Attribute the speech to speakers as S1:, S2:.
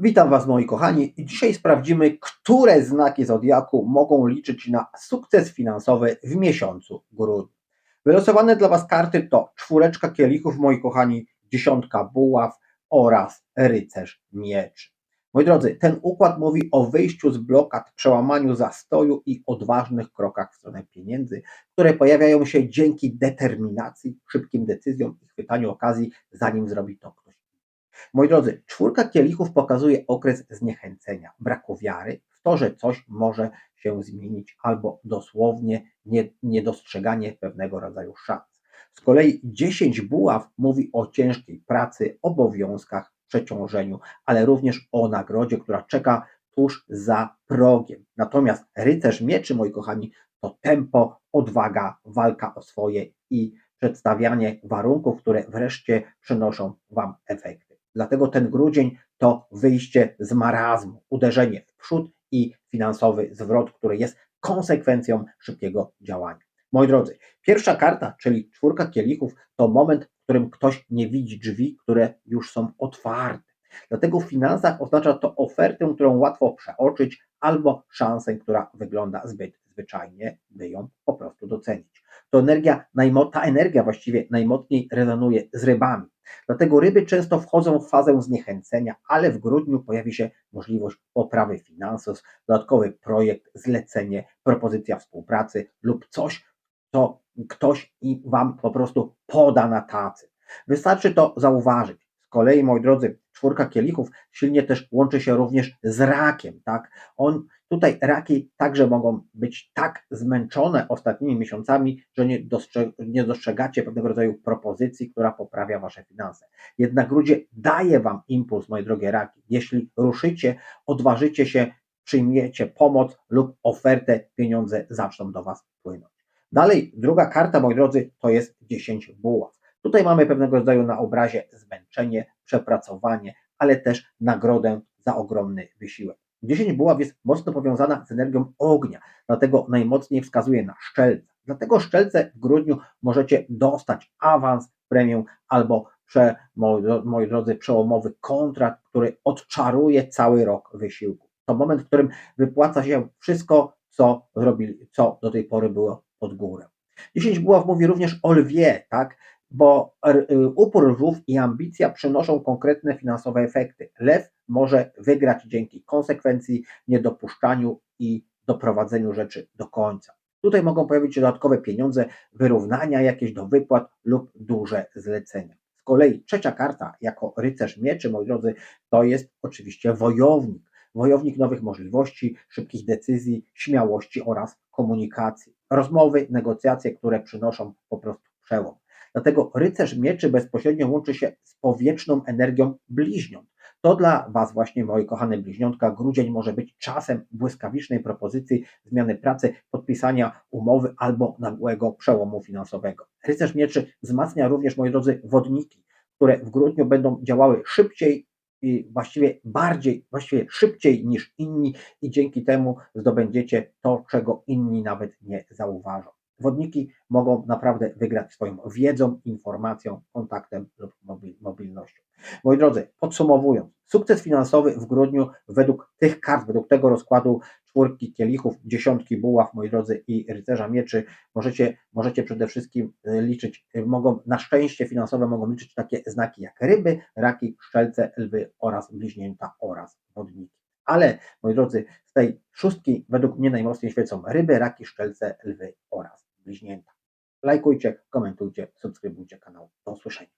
S1: Witam Was moi kochani i dzisiaj sprawdzimy, które znaki Zodiaku mogą liczyć na sukces finansowy w miesiącu grudniu. Wylosowane dla Was karty to czwóreczka kielichów, moi kochani, dziesiątka buław oraz rycerz mieczy. Moi drodzy, ten układ mówi o wyjściu z blokad, przełamaniu zastoju i odważnych krokach w stronę pieniędzy, które pojawiają się dzięki determinacji, szybkim decyzjom i chwytaniu okazji, zanim zrobi to ktoś Moi drodzy, czwórka kielichów pokazuje okres zniechęcenia, braku wiary w to, że coś może się zmienić, albo dosłownie nie, niedostrzeganie pewnego rodzaju szans. Z kolei 10 buław mówi o ciężkiej pracy, obowiązkach, przeciążeniu, ale również o nagrodzie, która czeka tuż za progiem. Natomiast rycerz mieczy, moi kochani, to tempo, odwaga, walka o swoje i przedstawianie warunków, które wreszcie przynoszą Wam efekt. Dlatego ten grudzień to wyjście z marazmu, uderzenie w przód i finansowy zwrot, który jest konsekwencją szybkiego działania. Moi drodzy, pierwsza karta, czyli czwórka kielichów, to moment, w którym ktoś nie widzi drzwi, które już są otwarte. Dlatego w finansach oznacza to ofertę, którą łatwo przeoczyć, albo szansę, która wygląda zbyt zwyczajnie, by ją po prostu docenić. To energia, ta energia właściwie najmocniej rezonuje z rybami. Dlatego ryby często wchodzą w fazę zniechęcenia, ale w grudniu pojawi się możliwość poprawy finansów, dodatkowy projekt, zlecenie, propozycja współpracy lub coś, co ktoś i Wam po prostu poda na tacy. Wystarczy to zauważyć. Z kolei, moi drodzy, czwórka kielichów silnie też łączy się również z rakiem, tak? On Tutaj raki także mogą być tak zmęczone ostatnimi miesiącami, że nie, dostrzeg nie dostrzegacie pewnego rodzaju propozycji, która poprawia wasze finanse. Jednak grudzie daje wam impuls, moje drogie raki. Jeśli ruszycie, odważycie się, przyjmiecie pomoc lub ofertę, pieniądze zaczną do was płynąć. Dalej, druga karta, moi drodzy, to jest 10 buław. Tutaj mamy pewnego rodzaju na obrazie zmęczenie, przepracowanie, ale też nagrodę za ogromny wysiłek. 10 buław jest mocno powiązana z energią ognia, dlatego najmocniej wskazuje na szczelce. Dlatego szczelce w grudniu możecie dostać awans, premię albo, prze, moi, drodzy, przełomowy kontrakt, który odczaruje cały rok wysiłku. To moment, w którym wypłaca się wszystko, co zrobili, co do tej pory było pod górę. 10 buław mówi również o lwie, tak? Bo y, upór lwów i ambicja przynoszą konkretne finansowe efekty. Lew może wygrać dzięki konsekwencji, niedopuszczaniu i doprowadzeniu rzeczy do końca. Tutaj mogą pojawić się dodatkowe pieniądze, wyrównania jakieś do wypłat lub duże zlecenia. Z kolei trzecia karta, jako rycerz mieczy, moi drodzy, to jest oczywiście wojownik. Wojownik nowych możliwości, szybkich decyzji, śmiałości oraz komunikacji. Rozmowy, negocjacje, które przynoszą po prostu przełom. Dlatego rycerz mieczy bezpośrednio łączy się z powietrzną energią bliźniąt. To dla Was właśnie, moi kochane bliźniątka, grudzień może być czasem błyskawicznej propozycji zmiany pracy, podpisania umowy albo nagłego przełomu finansowego. Rycerz mieczy wzmacnia również, moi drodzy, wodniki, które w grudniu będą działały szybciej i właściwie bardziej, właściwie szybciej niż inni i dzięki temu zdobędziecie to, czego inni nawet nie zauważą. Wodniki mogą naprawdę wygrać swoją wiedzą, informacją, kontaktem lub mobilnością. Moi drodzy, podsumowując, sukces finansowy w grudniu według tych kart, według tego rozkładu czwórki kielichów, dziesiątki buław, moi drodzy, i rycerza mieczy, możecie, możecie przede wszystkim e, liczyć, e, mogą, na szczęście finansowe mogą liczyć takie znaki jak ryby, raki, szczelce, lwy oraz bliźnięta oraz wodniki. Ale, moi drodzy, z tej szóstki według mnie najmocniej świecą ryby, raki, szczelce, lwy oraz bliźnięta. Lajkujcie, komentujcie, subskrybujcie kanał. Do usłyszenia.